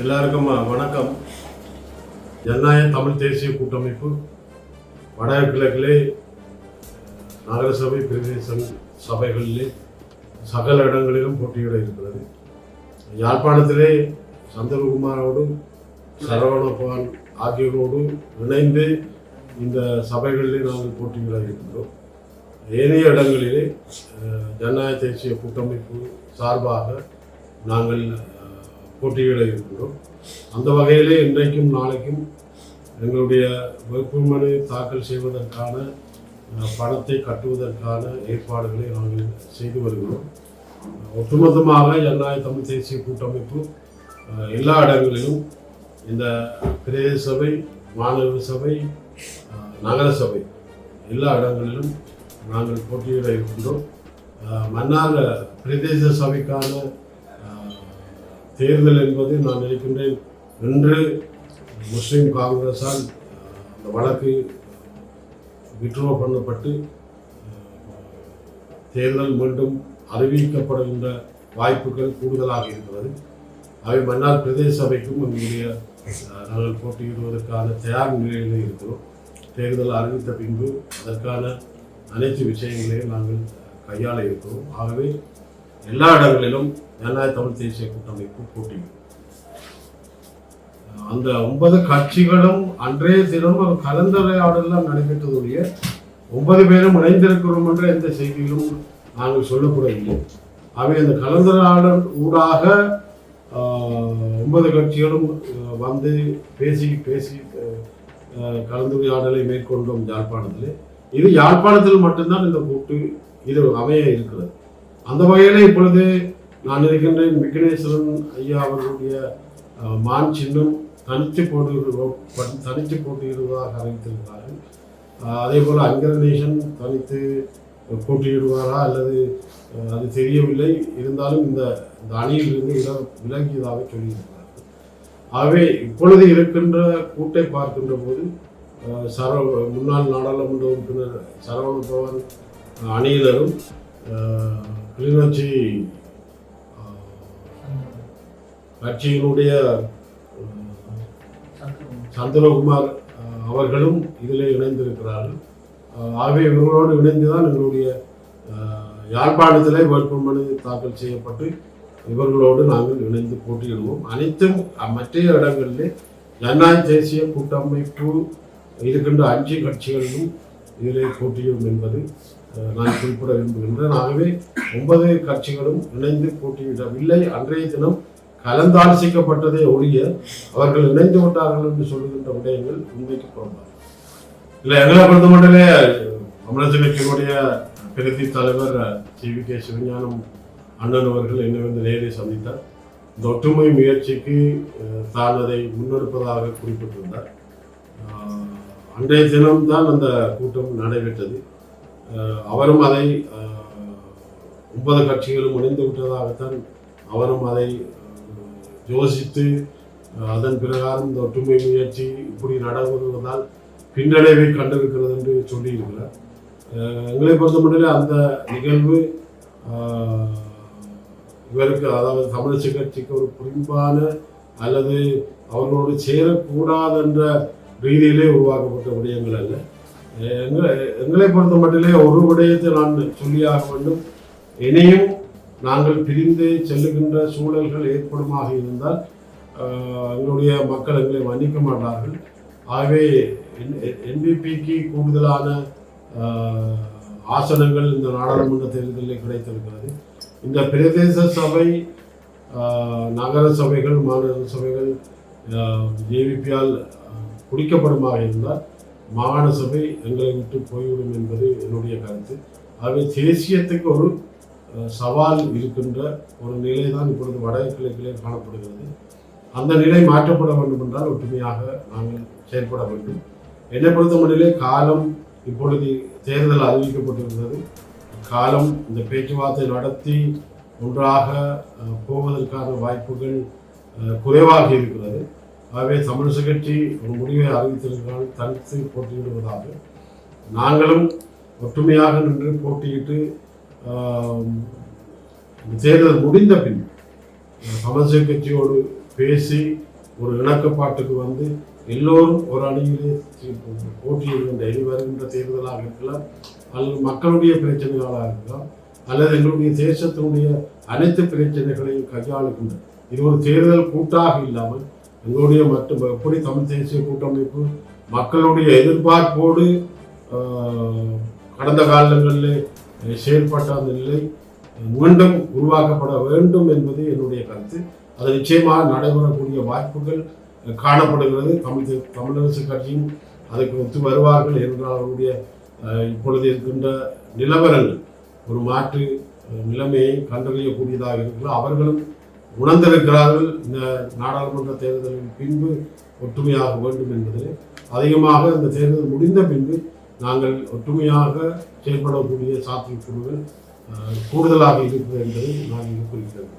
எல்லாருக்கும் வணக்கம். ஜனநாயக தமிழ் தேசிய கூட்டமைப்பு வடகிழக்கிலே நகரசபை பிரதேச சபைகளிலே சகல இடங்களிலும் போட்டியிட இருக்கிறது. யாழ்ப்பாணத்திலே சந்திரகுமாரோடு சரவணபவன் ஆகியோரோடு இணைந்து இந்த சபைகளிலே நாங்கள் போட்டியிட இருக்கிறோம். ஏனைய இடங்களிலே ஜனநாயக தேசிய கூட்டமைப்பு சார்பாக நாங்கள் போட்டிகளை இருக்கின்றோம் அந்த வகையிலே இன்றைக்கும் நாளைக்கும் எங்களுடைய வேட்புமனு தாக்கல் செய்வதற்கான பணத்தை கட்டுவதற்கான ஏற்பாடுகளை நாங்கள் செய்து வருகிறோம். ஒட்டுமொத்தமாக ஜனநாயக தமிழ் தேசிய கூட்டமைப்பு எல்லா இடங்களிலும் இந்த பிரதேச சபை மாநகர சபை நகர சபை எல்லா இடங்களிலும் நாங்கள் போட்டியிட இருக்கின்றோம். மன்னார் பிரதேச சபைக்கான தேர்தல் என்பது நான் நினைக்கின்றேன் இன்று முஸ்லீம் காங்கிரஸால் அந்த வழக்கு விட்ரோ பண்ணப்பட்டு தேர்தல் மீண்டும் அறிவிக்கப்படுகின்ற வாய்ப்புகள் கூடுதலாக இருக்கிறது அவை மன்னார் பிரதேச சபைக்கும் எங்களுடைய நாங்கள் போட்டியிடுவதற்கான தயார் நிலையில் இருக்கிறோம். தேர்தல் அறிவித்த பின்பு அதற்கான அனைத்து விஷயங்களையும் நாங்கள் கையாள இருக்கிறோம். ஆகவே எல்லா இடங்களிலும் ஜனநாயக தமிழ் தேசிய கூட்டமைப்பு போட்டியிடும் அந்த ஒன்பது கட்சிகளும் அன்றைய தினம் ஒரு கலந்துரையாடலாம் நடைபெற்றதுடைய ஒன்பது பேரும் இணைந்திருக்கிறோம் என்ற எந்த செய்தியிலும் நாங்கள் சொல்லக்கூடவில்லை அவை அந்த கலந்துரையாடல் ஊடாக ஆஹ், ஒன்பது கட்சிகளும் வந்து பேசி பேசி ஆஹ், கலந்துரையாடலை மேற்கொண்டோம் யாழ்ப்பாணத்தில் இது யாழ்ப்பாணத்தில் மட்டும்தான் இந்த கூட்டு இது அமைய இருக்கிறது. அந்த வகையில் இப்பொழுது நான் இருக்கின்றேன் விக்னேஸ்வரன் ஐயா அவர்களுடைய மான் சின்னம் தனித்து போட்டியிடுவோம் தனித்து போட்டியிடுவதாக அறிவித்திருக்கிறார்கள். அதே போல் அங்கரநேஷன் தனித்து போட்டியிடுவாரா அல்லது அது தெரியவில்லை. இருந்தாலும் இந்த இந்த அணியிலிருந்து இட விலகியதாக சொல்லியிருக்கிறார்கள். ஆகவே இப்பொழுது இருக்கின்ற கூட்டை பார்க்கின்ற போது சரவ முன்னாள் நாடாளுமன்ற உறுப்பினர் சரவண பவன் அணியினரும் கிளிநொச்சி கட்சியினுடைய சந்திரகுமார் அவர்களும் இதில் இணைந்திருக்கிறார்கள். ஆகவே இவர்களோடு இணைந்துதான் எங்களுடைய அஹ், யாழ்ப்பாணத்திலே வேட்புமனு தாக்கல் செய்யப்பட்டு இவர்களோடு நாங்கள் இணைந்து போட்டியிடுவோம். அனைத்தும் மற்ற இடங்களிலே ஜனநாயக தேசிய கூட்டமைப்பு இருக்கின்ற அஞ்சு கட்சிகளிலும் இதிலே போட்டியிடும் என்பது நான் குறிப்பிட விரும்புகின்றேன் ஆகவே ஒன்பது கட்சிகளும் இணைந்து போட்டியிடவில்லை. அன்றைய தினம் கலந்தாலோசிக்கப்பட்டதை ஒழிய அவர்கள் இணைந்து விட்டார்கள் என்று சொல்லுகின்ற விடயங்கள் உண்மைக்கு புறம்பாகும். இல்லை எங்களை பொறுத்த மட்டுமே தமிழக கட்சியினுடைய பிரதி தலைவர் சி. வி. கே. சிவஞானம் அண்ணன் அவர்கள் என்னை வந்து நேரில் சந்தித்தார். இந்த ஒற்றுமை முயற்சிக்கு அஹ், தான் அதை முன்னெடுப்பதாக குறிப்பிட்டிருந்தார். அன்றைய தினம்தான் அந்த கூட்டம் நடைபெற்றது. அவரும் அதை ஒன்பது கட்சிகளும் இணைந்து விட்டதாகத்தான் அவரும் அதை யோசித்து அதன் பிரகாரம் இந்த ஒற்றுமை முயற்சி இப்படி நடைபெறுவதால் பின்னடைவை கண்டிருக்கிறது என்று சொல்லியிருக்கிறார். எங்களை பொறுத்தமட்டில் அந்த நிகழ்வு இவருக்கு அதாவது தமிழிசை கட்சிக்கு ஒரு குறிப்பான அல்லது அவர்களோடு சேரக்கூடாது என்ற ரீதியிலே உருவாக்கப்பட்ட விடயங்கள் அல்ல. எங்களை எங்களை பொறுத்த மட்டிலே ஒரு விடயத்தை நான் சொல்லியாக வேண்டும். இனியும் நாங்கள் பிரிந்து செல்லுகின்ற சூழல்கள் ஏற்படுமாக இருந்தால் எங்களுடைய மக்கள் எங்களை மன்னிக்க மாட்டார்கள். ஆகவே என்பிபிக்கு கூடுதலான ஆசனங்கள் இந்த நாடாளுமன்ற தேர்தலில் கிடைத்திருக்கிறது. இந்த பிரதேச சபை நகர சபைகள் மாநகர சபைகள் ஜேவிபியால் குடிக்கப்படுமாக இருந்தால் மாகாண சபை எங்களை விட்டு போய்விடும் என்பது என்னுடைய கருத்து. ஆகவே தேசியத்துக்கு ஒரு சவால் இருக்கின்ற ஒரு நிலை தான் இப்பொழுது வடகிழக்கிலே காணப்படுகிறது. அந்த நிலை மாற்றப்பட வேண்டும் என்றால் ஒற்றுமையாக நாங்கள் செயல்பட வேண்டும். என்னை பொறுத்தமட்டிலே காலம் இப்பொழுது தேர்தல் அறிவிக்கப்பட்டிருக்கிறது காலம் இந்த பேச்சுவார்த்தை நடத்தி ஒன்றாக போவதற்கான வாய்ப்புகள் குறைவாக இருக்கிறது. ஆகவே தமிழிசை கட்சி ஒரு முடிவை அறிவித்திருக்கிறால் தனித்து போட்டியிடுவதாக. நாங்களும் ஒற்றுமையாக நின்று போட்டியிட்டு தேர்தல் முடிந்த பின் தமிழிசை கட்சியோடு பேசி ஒரு இணக்கப்பாட்டுக்கு வந்து எல்லோரும் ஒரு அணியிலே போட்டியிடுகின்ற இனி வருகின்ற தேர்தலாக இருக்கலாம் அல்லது மக்களுடைய பிரச்சனைகளாக இருக்கலாம் அல்லது எங்களுடைய தேசத்தினுடைய அனைத்து பிரச்சனைகளையும் கையாளுகின்ற இது ஒரு தேர்தல் கூட்டாக இல்லாமல் எங்களுடைய மற்ற எப்படி தமிழ் தேசிய கூட்டமைப்பு மக்களுடைய எதிர்பார்ப்போடு கடந்த காலங்களில் செயல்பட்ட அந்த நிலை மீண்டும் உருவாக்கப்பட வேண்டும் என்பது என்னுடைய கருத்து. அது நிச்சயமாக நடைபெறக்கூடிய வாய்ப்புகள் காணப்படுகிறது. தமிழ் தமிழரசு கட்சியும் அதுக்கு ஒத்து வருவார்கள் என்றால் அவருடைய இப்பொழுது இருக்கின்ற நிலவரங்கள் ஒரு மாற்று நிலைமையை கண்டறியக்கூடியதாக இருக்கிறது. அவர்களும் உணர்ந்திருக்கிறார்கள் இந்த நாடாளுமன்ற தேர்தலின் பின்பு ஒற்றுமையாக வேண்டும் என்பதிலே. அதிகமாக இந்த தேர்தல் முடிந்த பின்பு நாங்கள் ஒற்றுமையாக செயல்படக்கூடிய சாத்தியக்கூறுகள் கூடுதலாக இருக்கிறது என்பதை நான் இங்கு குறிக்கிறேன்